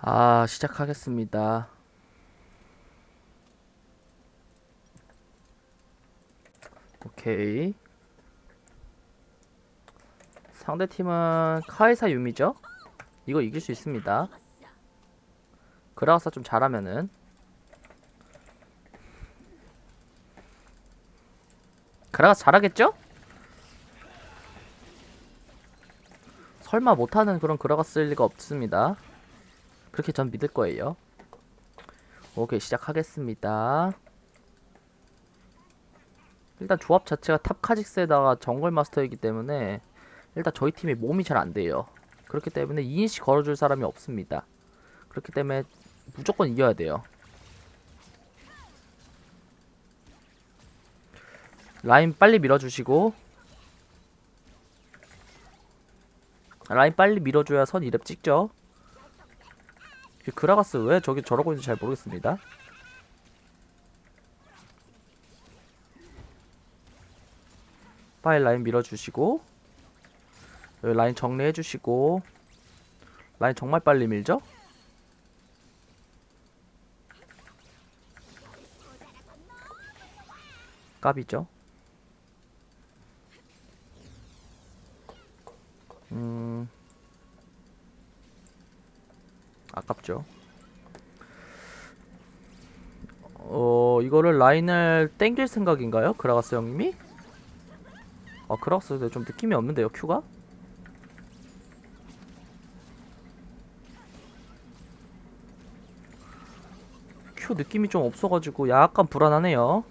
아, 시작하겠습니다. 오케이. 상대팀은 카이사 유미죠? 이거 이길 수 있습니다. 그라가사 좀 잘하면은. 그라가사 잘하겠죠? 설마 못하는 그런 그라가스일 리가 없습니다. 그렇게 전 믿을 거예요. 오케이 시작하겠습니다. 일단 조합 자체가 탑 카직스에다가 정글 마스터이기 때문에 일단 저희 팀이 몸이 잘 안 돼요. 그렇기 때문에 2인씩 걸어줄 사람이 없습니다. 그렇기 때문에 무조건 이겨야 돼요. 라인 빨리 밀어주시고 라인 빨리 밀어줘야 선 2렙 찍죠. 이 그라가스 왜 저기 저러고 있는지 잘 모르겠습니다. 빨리 라인 밀어주시고 라인 정리해주시고 라인 정말 빨리 밀죠? 깝이죠? 음 아깝죠. 어 이거를 라인을 땡길 생각인가요? 그라가스 형님이? 아 그라가스 좀 느낌이 없는데요 큐가? 큐 느낌이 좀 없어가지고 약간 불안하네요.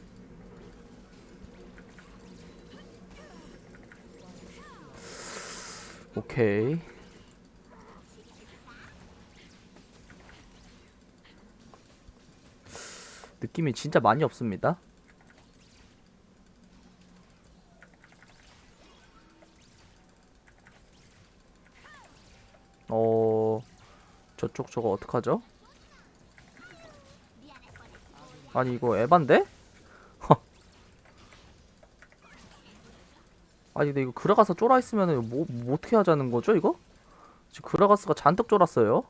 오케이. 느낌이 진짜 많이 없습니다. 어, 저쪽 저거 어떡하죠? 아니 이거 에반데? 허. 아니 근데 이거 그라가스 쫄아 있으면은 뭐, 뭐 어떻게 하자는 거죠 이거? 지금 그라가스가 잔뜩 쫄았어요.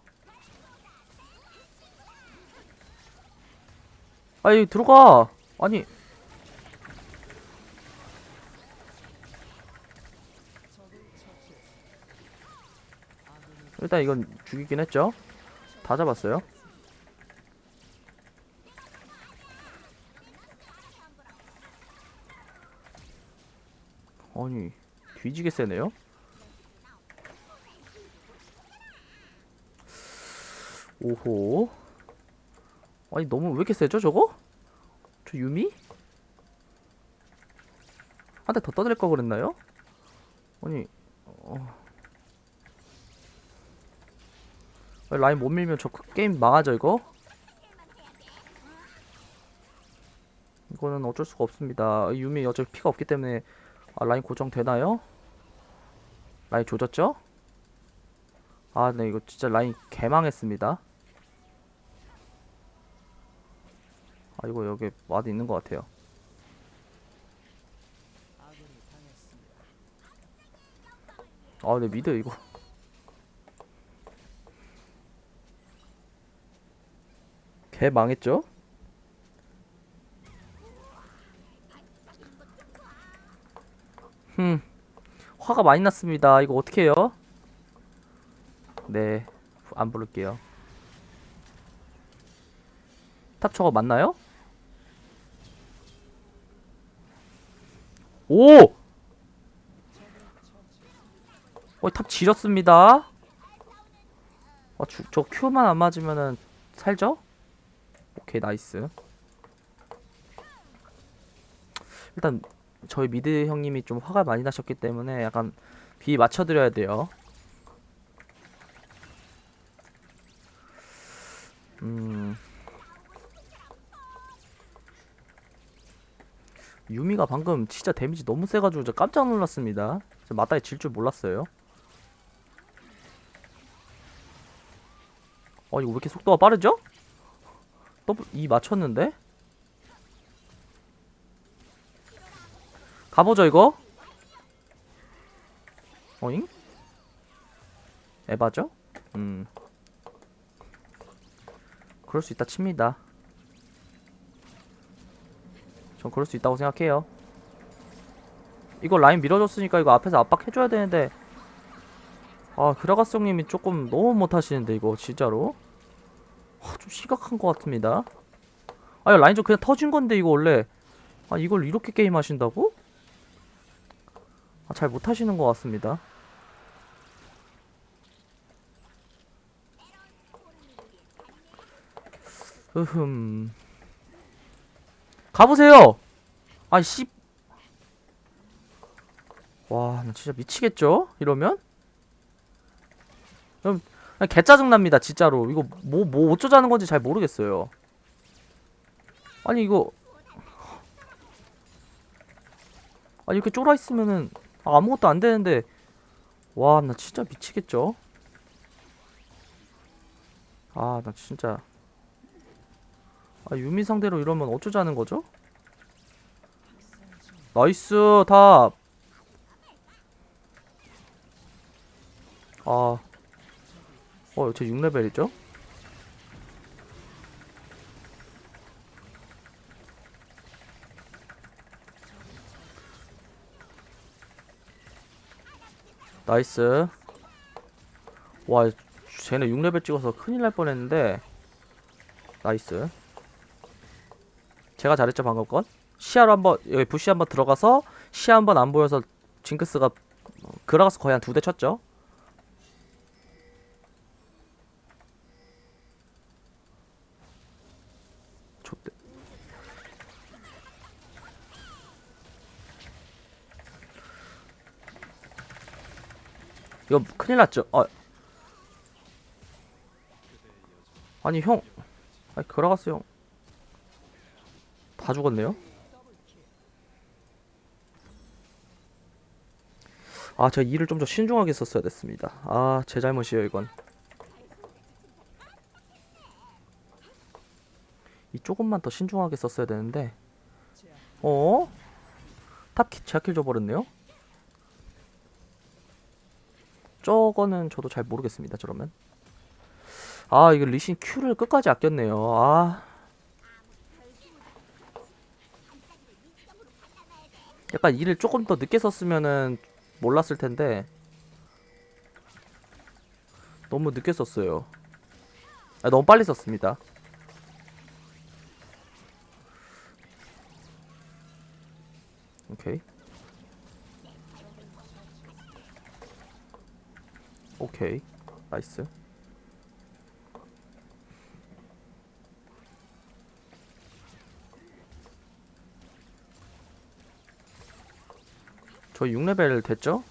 아니 들어가. 아니 일단 이건 죽이긴 했죠. 다 잡았어요. 아니 뒤지게 세네요. 오호. 아니 너무 왜 이렇게 세죠 저거? 저 유미? 한 대 더 떠들 걸 그랬나요? 아니 어... 라인 못 밀면 저 게임 망하죠 이거? 이거는 어쩔 수가 없습니다 유미 어차피 피가 없기 때문에 아, 라인 고정되나요? 라인 조졌죠? 아, 네, 이거 진짜 라인 개망했습니다. 아, 이거 여기 와드 있는 것 같아요. 아, 네, 미드 이거. 개 망했죠? 흠. 화가 많이 났습니다. 이거 어떻게 해요? 네. 안 부를게요. 탑 저거 맞나요? 오! 어, 탑 지렸습니다. 어, 주, 저 Q만 안 맞으면은 살죠? 오케이, 나이스. 일단 저희 미드 형님이 좀 화가 많이 나셨기 때문에 약간 비 맞춰드려야 돼요. 음. 유미가 방금 진짜 데미지 너무 세가지고 저 깜짝 놀랐습니다. 저 맞다이 질줄 몰랐어요. 어 이거 왜 이렇게 속도가 빠르죠? 더블 E 맞췄는데? 가보죠 이거 어잉? 에바죠? 음. 그럴 수 있다 칩니다. 전 그럴 수 있다고 생각해요. 이거 라인 밀어줬으니까 이거 앞에서 압박해줘야 되는데 아 그라가스 형님이 조금 너무 못하시는데 이거 진짜로 아, 좀 심각한 것 같습니다. 아 라인 좀 그냥 터진 건데 이거 원래 아 이걸 이렇게 게임 하신다고? 아, 잘 못하시는 것 같습니다. 으흠. 가보세요! 아이, 씨. 와, 나 진짜 미치겠죠? 이러면? 그럼, 개 짜증 납니다, 진짜로. 이거 뭐, 뭐 어쩌자는 건지 잘 모르겠어요. 아니, 이거. 아니, 이렇게 쫄아 있으면은 아, 아무것도 안 되는데. 와, 나 진짜 미치겠죠? 아, 나 진짜. 아, 유미 상대로 이러면 어쩌자는 거죠? 나이스, 탑. 아. 어, 제 6레벨이죠? 나이스. 와, 쟤네 6레벨 찍어서 큰일 날 뻔했는데. 나이스. 제가 잘했죠, 방금 건? 시야로 한번, 여기 부시 한번 들어가서, 시야 한번 안 보여서 징크스가, 어, 그라가스 거의 한 두 대 쳤죠? 이거 큰일 났죠? 아. 아니, 형. 아니, 그라가스 형. 다 죽었네요? 아, 제가 일을 좀 더 신중하게 썼어야 됐습니다. 아, 제 잘못이에요, 이건. 이 조금만 더 신중하게 썼어야 되는데. 어? 탑키 제가 킬 줘버렸네요? 저거는 저도 잘 모르겠습니다, 저러면. 아, 이거 리신 Q를 끝까지 아꼈네요. 아. 약간 일을 조금 더 늦게 썼으면은 몰랐을 텐데 너무 늦게 썼어요. 아, 너무 빨리 썼습니다. 오케이. 오케이. 나이스. 저희 6레벨 됐죠?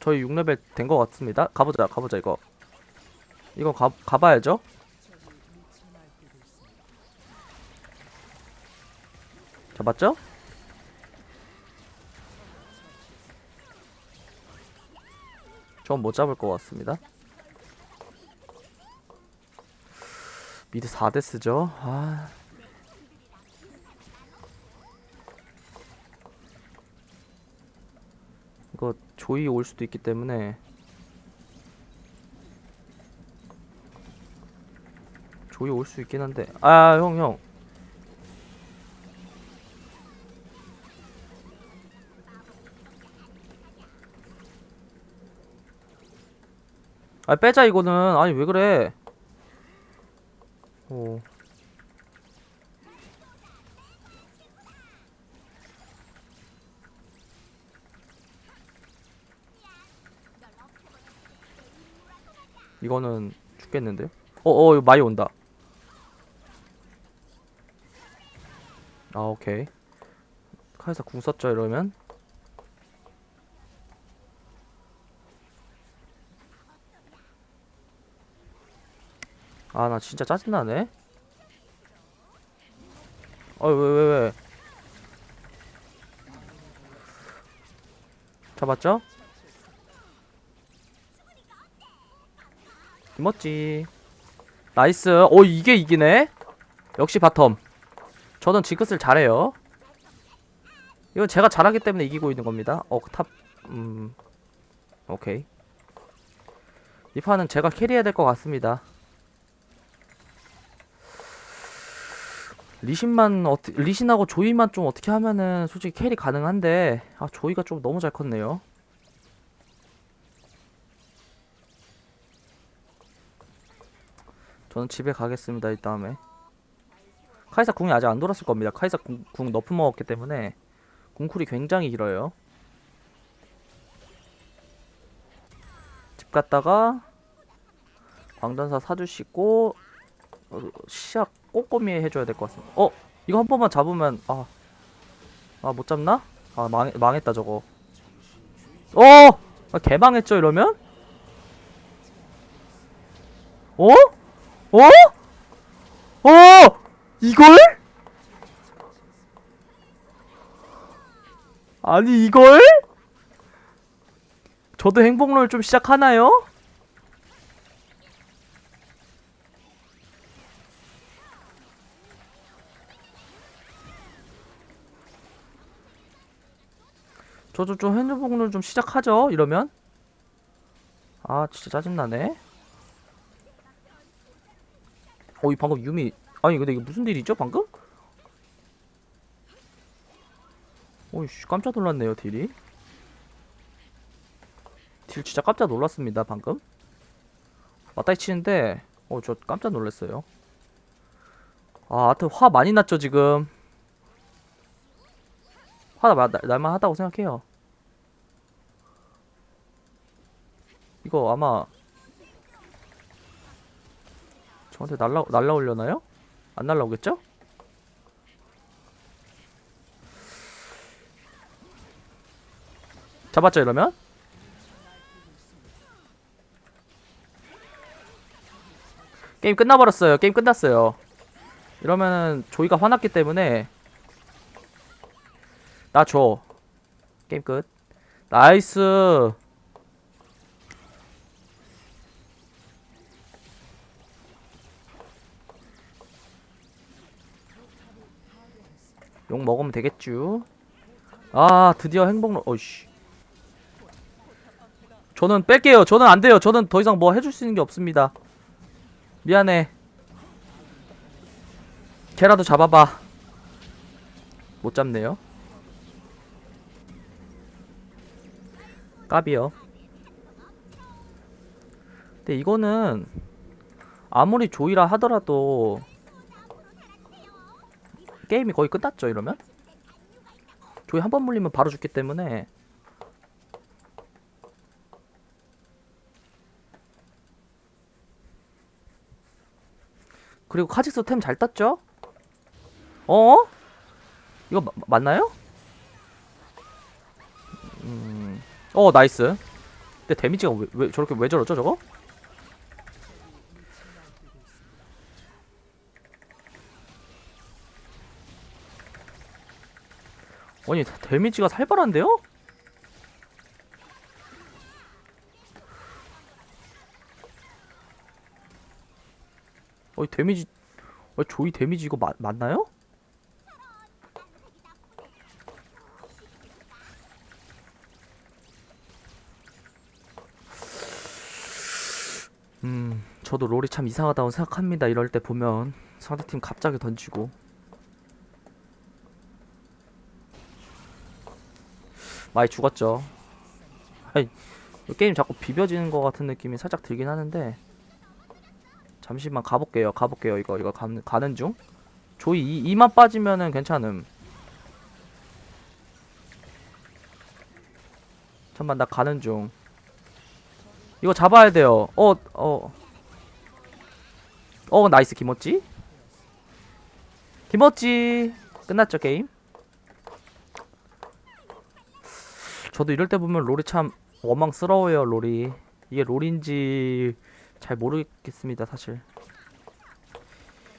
저희 6레벨 된 것 같습니다. 가보자, 가보자, 이거. 이거 가, 가봐야죠? 잡았죠? 전 못 잡을 것 같습니다. 미드 4데스죠? 아. 이거 조이 올 수도 있기 때문에. 조이 올 수 있긴 한데. 아 형 형. 아 빼자 이거는. 아니 왜 그래 이거는 죽겠는데요? 어어 이거 많이 온다. 아 오케이. 카이사 궁 썼죠 이러면? 아 나 진짜 짜증나네. 어왜왜 왜? 잡았죠? 김었지. 나이스. 오 이게 이기네? 역시 바텀. 저는 징크스를 잘해요. 이건 제가 잘하기 때문에 이기고 있는 겁니다. 어탑 음 오케이. 이 판은 제가 캐리해야 될 것 같습니다. 리신만 어떻게 리신하고 조이만 좀 어떻게 하면은 솔직히 캐리 가능한데 아 조이가 좀 너무 잘 컸네요. 저는 집에 가겠습니다. 이 다음에 카이사 궁이 아직 안 돌았을 겁니다. 카이사 궁, 궁 너프 먹었기 때문에 궁쿨이 굉장히 길어요. 집 갔다가 광전사 사주시고 어, 시작 꼼꼼히 해줘야 될 것 같습니다. 어 이거 한 번만 잡으면 아 아 못 잡나? 아 망, 망했다 저거. 어 아, 개망했죠 이러면? 어? 어? 어? 이걸? 아니 이걸? 저도 행복롤 좀 시작하나요? 저도 좀 행복롤 좀 시작하죠 이러면 아 진짜 짜증나네 어이 방금 유미 아니 근데 이게 무슨 일이죠 방금? 오이씨 깜짝 놀랐네요 딜이. 딜 진짜 깜짝 놀랐습니다 방금. 맞다이 치는데 어 저 깜짝 놀랐어요. 아 아트 화 많이 났죠 지금. 화나 마- 날- 날만 하다고 생각해요. 이거 아마 저한테 날라 날라오려나요? 안 날라오겠죠? 잡았죠 이러면? 게임 끝나버렸어요. 게임 끝났어요. 이러면은 조이가 화났기 때문에 나 줘. 게임 끝. 나이스. 욕 먹으면 되겠쥬. 아 드디어 행복로 어이씨. 저는 뺄게요. 저는 안 돼요. 저는 더 이상 뭐 해줄 수 있는 게 없습니다. 미안해. 걔라도 잡아봐. 못 잡네요. 까비요. 근데 이거는 아무리 조이라 하더라도 게임이 거의 끝났죠 이러면? 조이 한번 물리면 바로 죽기 때문에 그리고 카직스 템 잘 땄죠? 어? 이거 마- 맞나요? 음, 어 나이스. 근데 데미지가 왜, 왜 저렇게 왜 저러죠 저거? 아니 데미지가 살벌한데요? 어이 데미지 어 조이 데미지 이거 맞, 맞나요? 음 저도 롤이 참 이상하다고 생각합니다 이럴 때 보면 상대팀 갑자기 던지고 많이 죽었죠 게임 자꾸 비벼지는 것 같은 느낌이 살짝 들긴 하는데 잠시만 가볼게요. 가볼게요. 이거 이거 가는 가는 중. 조이 이, 이만 빠지면은 괜찮음. 잠만 나 가는 중. 이거 잡아야 돼요. 어 어. 어 나이스 김어찌. 김어찌 끝났죠 게임. 저도 이럴 때 보면 롤이 참 원망스러워요 롤이. 이게 롤인지 잘 모르겠습니다 사실.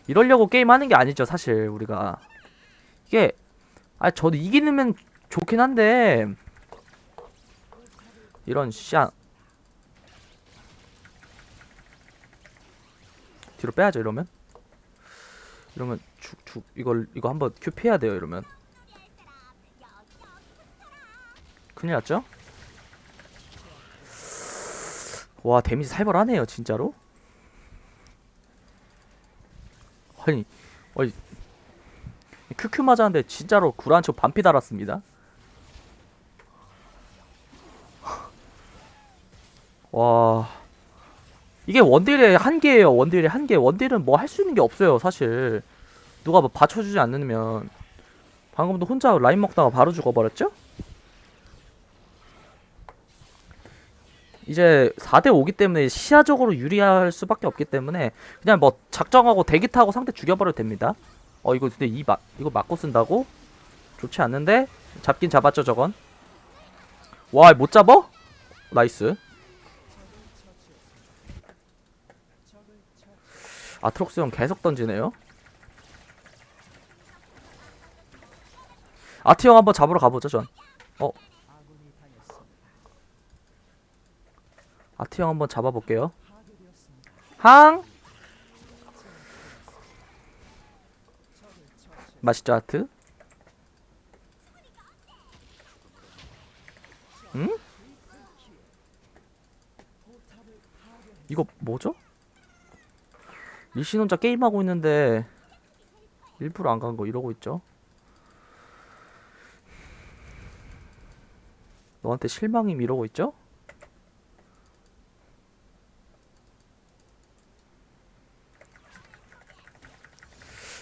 이러려고 게임 하는 게 아니죠 사실 우리가. 이게 아 저도 이기면 좋긴 한데. 이런 샷 뒤로 빼야죠 이러면? 이러면 죽 죽 이걸 이거 한번 큐 피해야 돼요 이러면 큰일 났죠? 와 데미지 살벌하네요 진짜로. 아니 어이. 큐큐 맞았는데 진짜로 구란초 반피 달았습니다. 와. 이게 원딜의 한계예요 원딜의 한계. 원딜은 뭐 할 수 있는 게 없어요 사실. 누가 뭐 받쳐주지 않으면. 방금도 혼자 라인 먹다가 바로 죽어버렸죠? 이제 4대 5기 때문에 시야적으로 유리할 수밖에 없기 때문에 그냥 뭐 작정하고 대기 타고 상대 죽여버려도 됩니다. 어 이거 근데 이막 이거 맞고 쓴다고? 좋지 않는데 잡긴 잡았죠 저건. 와 못 잡어? 나이스. 아트록스 형 계속 던지네요. 아트 형 한번 잡으러 가보죠 전. 어 아트 형 한번 잡아볼게요. 항! 맛있죠, 아트? 응? 이거 뭐죠? 리신 혼자 게임하고 있는데 일부러 안 간 거 이러고 있죠? 너한테 실망임 이러고 있죠?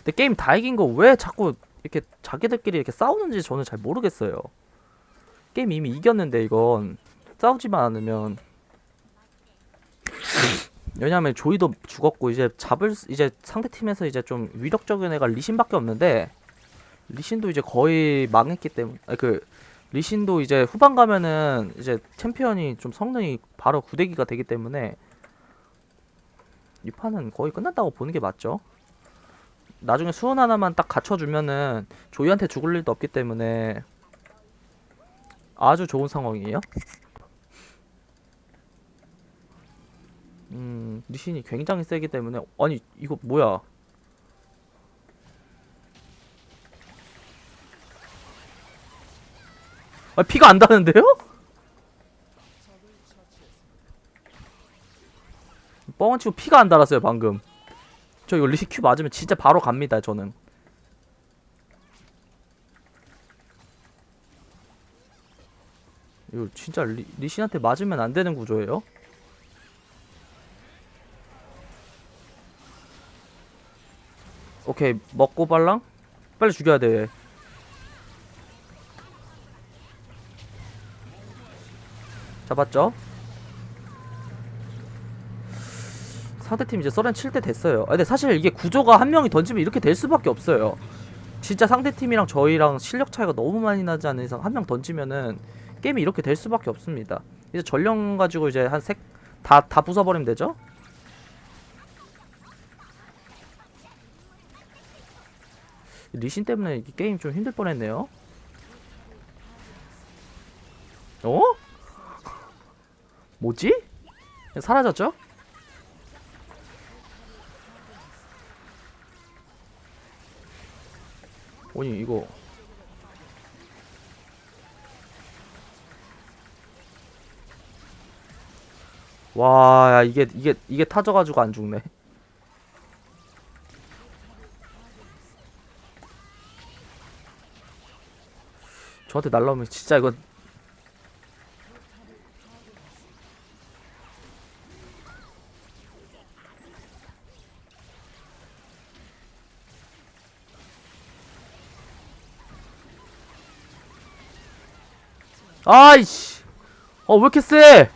근데 게임 다 이긴 거 왜 자꾸 이렇게 자기들끼리 이렇게 싸우는지 저는 잘 모르겠어요. 게임 이미 이겼는데 이건 싸우지만 않으면 왜냐면 조이도 죽었고 이제 잡을 수- 이제 상대 팀에서 이제 좀 위력적인 애가 리신밖에 없는데 리신도 이제 거의 망했기 때문에 아니, 그 리신도 이제 후반 가면은 이제 챔피언이 좀 성능이 바로 구대기가 되기 때문에 이 판은 거의 끝났다고 보는 게 맞죠. 나중에 수원 하나만 딱 갖춰주면은 조이한테 죽을 일도 없기 때문에 아주 좋은 상황이에요. 음, 리신이 굉장히 세기 때문에 아니 이거 뭐야? 아 피가 안 다는데요? 뻥은 치고 피가 안 달았어요 방금. 저 이거 리시 큐 맞으면 진짜 바로 갑니다 저는. 이거 진짜 리, 리신한테 맞으면 안 되는 구조예요? 오케이 먹고 발랑? 빨리 죽여야 돼. 잡았죠 상대팀 이제 서렌 7대 됐어요. 아, 근데 사실 이게 구조가 한 명이 던지면 이렇게 될 수밖에 없어요. 진짜 상대팀이랑 저희랑 실력 차이가 너무 많이 나지 않는 이상 한 명 던지면은 게임이 이렇게 될 수밖에 없습니다. 이제 전령 가지고 이제 한 색 다 다 부숴버리면 되죠? 리신 때문에 이 게임 좀 힘들 뻔했네요. 어? 뭐지? 사라졌죠? 아니 이거. 와 야, 이게 이게 이게 타져 가지고 안 죽네. 저한테 날라오면 진짜 이거 아이씨 어 왜 이렇게 세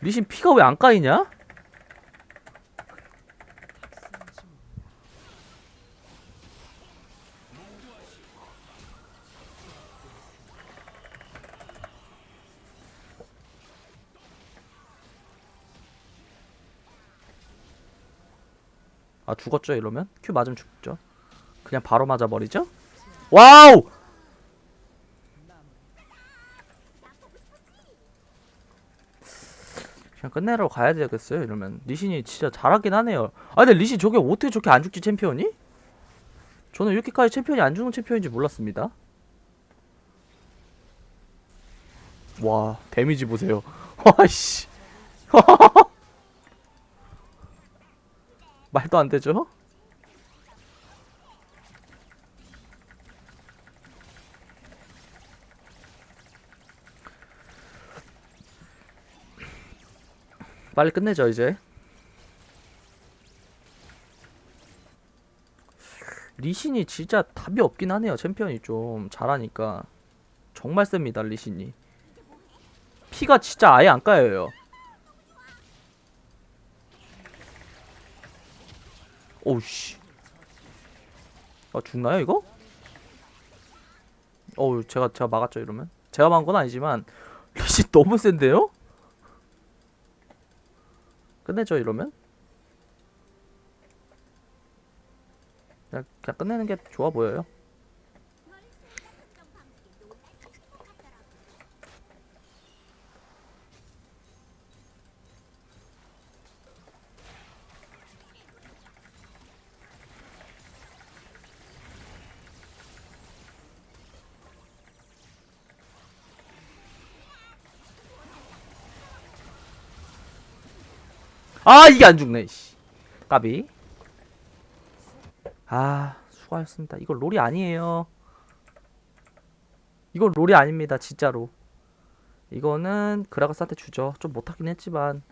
리신 피가 왜 안 까이냐? 아 죽었죠 이러면? 큐 맞으면 죽죠 그냥 바로 맞아버리죠? 와우! 그냥 끝내러 가야 되겠어요 이러면 리신이 진짜 잘하긴 하네요 아 근데 리신 저게 어떻게 저렇게 안 죽지 챔피언이? 저는 이렇게까지 챔피언이 안 주는 챔피언인지 몰랐습니다. 와, 데미지 보세요. 와씨. 말도 안 되죠? 빨리 끝내죠, 이제. 리신이 진짜 답이 없긴 하네요. 챔피언이 좀 잘하니까. 정말 셉니다, 리신이. 피가 진짜 아예 안 까여요. 오우씨. 아, 죽나요, 이거? 어우, 제가, 제가 막았죠, 이러면. 제가 막은 건 아니지만, 리신 너무 센데요? 끝내죠, 이러면? 그냥, 그냥 끝내는 게 좋아 보여요. 아 이게 안 죽네 씨. 까비. 아 수고하셨습니다. 이거 롤이 아니에요. 이건 롤이 아닙니다 진짜로. 이거는 그라가스한테 주죠. 좀 못하긴 했지만